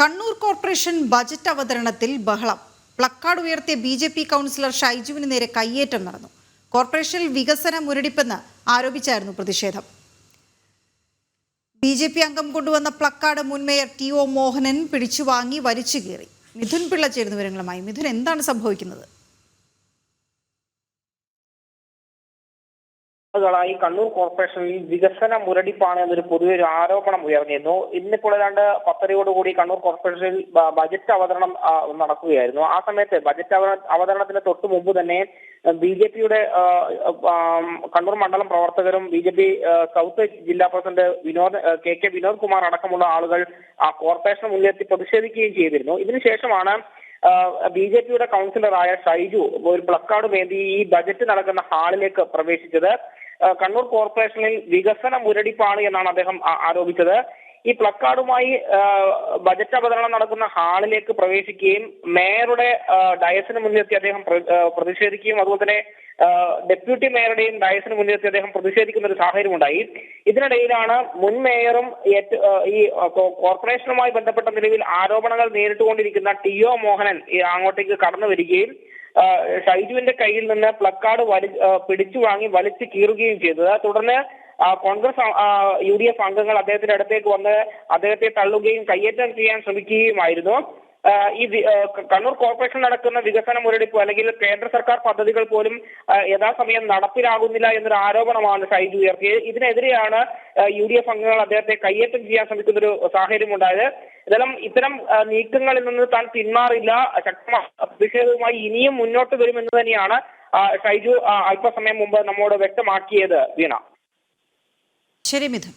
Kannur corporation budget അവതരണത്തിൽ ബഹളം. Placard ഉയർത്തിയ B J P councillor ഷൈജുവിന് നേരെ കയ്യേറ്റം നടന്നു. കോർപ്പറേഷനിൽ വികസന മുരടിപ്പെന്ന് ആരോപിച്ചായിരുന്നു പ്രതിഷേധം. ബി ജെ പി അംഗം കൊണ്ടുവന്ന പ്ലക്കാർഡ് മുൻ മേയർ ടി ഒ മോഹനൻ പിടിച്ചുവാങ്ങി വലിച്ചു കീറി. മിഥുൻ പിള്ള ചേരുന്ന വിവരങ്ങളുമായി. മിഥുൻ എന്താണ് സംഭവിക്കുന്നത്? ായി കണ്ണൂർ കോർപ്പറേഷനിൽ വികസന മുരടിപ്പാണ് എന്നൊരു പൊതുവെ ഒരു ആരോപണം ഉയർന്നിരുന്നു. ഇന്നിപ്പോൾ ഏതാണ്ട് പത്തരയോടുകൂടി കണ്ണൂർ കോർപ്പറേഷനിൽ ബജറ്റ് അവതരണം നടക്കുകയായിരുന്നു. ആ സമയത്ത് ബജറ്റ് അവ- അവതരണത്തിന് തൊട്ട് മുമ്പ് തന്നെ ബി ജെ പിയുടെ കണ്ണൂർ മണ്ഡലം പ്രവർത്തകരും ബി ജെ പി സൗത്ത് ജില്ലാ president Vinod K K Vinod Kumar അടക്കമുള്ള ആളുകൾ ആ കോർപ്പറേഷന് മുന്നിലെത്തി പ്രതിഷേധിക്കുകയും ചെയ്തിരുന്നു. ഇതിനുശേഷമാണ് ബി ജെ പിയുടെ കൗൺസിലറായ ഷൈജു ഒരു പ്ലക്കാർഡ് വേണ്ടി ഈ ബജറ്റ് നടക്കുന്ന ഹാളിലേക്ക് പ്രവേശിച്ചത്. കണ്ണൂർ കോർപ്പറേഷനിൽ വികസന മുരടിപ്പാണ് എന്നാണ് അദ്ദേഹം ആരോപിച്ചത്. ഈ പ്ലക്കാർഡുമായി ബജറ്റ് അവതരണം നടക്കുന്ന ഹാളിലേക്ക് പ്രവേശിക്കുകയും മേയറുടെ ഡയസിന് മുന്നിലെത്തി അദ്ദേഹം പ്ര- പ്രതിഷേധിക്കുകയും അതുപോലെ തന്നെ ഡെപ്യൂട്ടി മേയറുടെയും ഡയസിന് മുന്നിലെത്തി അദ്ദേഹം പ്രതിഷേധിക്കുന്ന ഒരു സാഹചര്യം ഉണ്ടായി ഇതിനിടയിലാണ് മുൻ മേയറും ഈ കോർപ്പറേഷനുമായി ബന്ധപ്പെട്ട നിലവിൽ ആരോപണങ്ങൾ നേരിട്ടുകൊണ്ടിരിക്കുന്ന ടി ഒ മോഹനൻ അങ്ങോട്ടേക്ക് കടന്നു വരികയും ഷൈജുവിന്റെ കയ്യിൽ നിന്ന് പ്ലക്കാർഡ് വലി പിടിച്ചു വാങ്ങി വലിച്ചു കീറുകയും ചെയ്തത് തുടർന്ന് കോൺഗ്രസ് യു ഡി എഫ് അംഗങ്ങൾ അദ്ദേഹത്തിന്റെ അടുത്തേക്ക് വന്ന് അദ്ദേഹത്തെ തള്ളുകയും കയ്യേറ്റം ചെയ്യാൻ ശ്രമിക്കുകയുമായിരുന്നു. ഈ കണ്ണൂർ കോർപ്പറേഷൻ നടക്കുന്ന വികസന മുരടിപ്പ് അല്ലെങ്കിൽ കേന്ദ്ര സർക്കാർ പദ്ധതികൾ പോലും യഥാസമയം നടപ്പിലാകുന്നില്ല എന്നൊരു ആരോപണമാണ് ഷൈജു ഉയർത്തിയത്. ഇതിനെതിരെയാണ് യു ഡി എഫ് അംഗങ്ങൾ അദ്ദേഹത്തെ കയ്യേറ്റം ചെയ്യാൻ ശ്രമിക്കുന്ന ഒരു സാഹചര്യം ഉണ്ടായത്. ഇതെല്ലാം ഇത്തരം നീക്കങ്ങളിൽ നിന്ന് താൻ പിന്മാറില്ല. ശക്തമായ ഇനിയും മുന്നോട്ട് വരുമെന്ന് തന്നെയാണ് ഷൈജു അല്പസമയം മുമ്പ് നമ്മോട് വ്യക്തമാക്കിയത് വീണ. ശരി മിഥുൻ.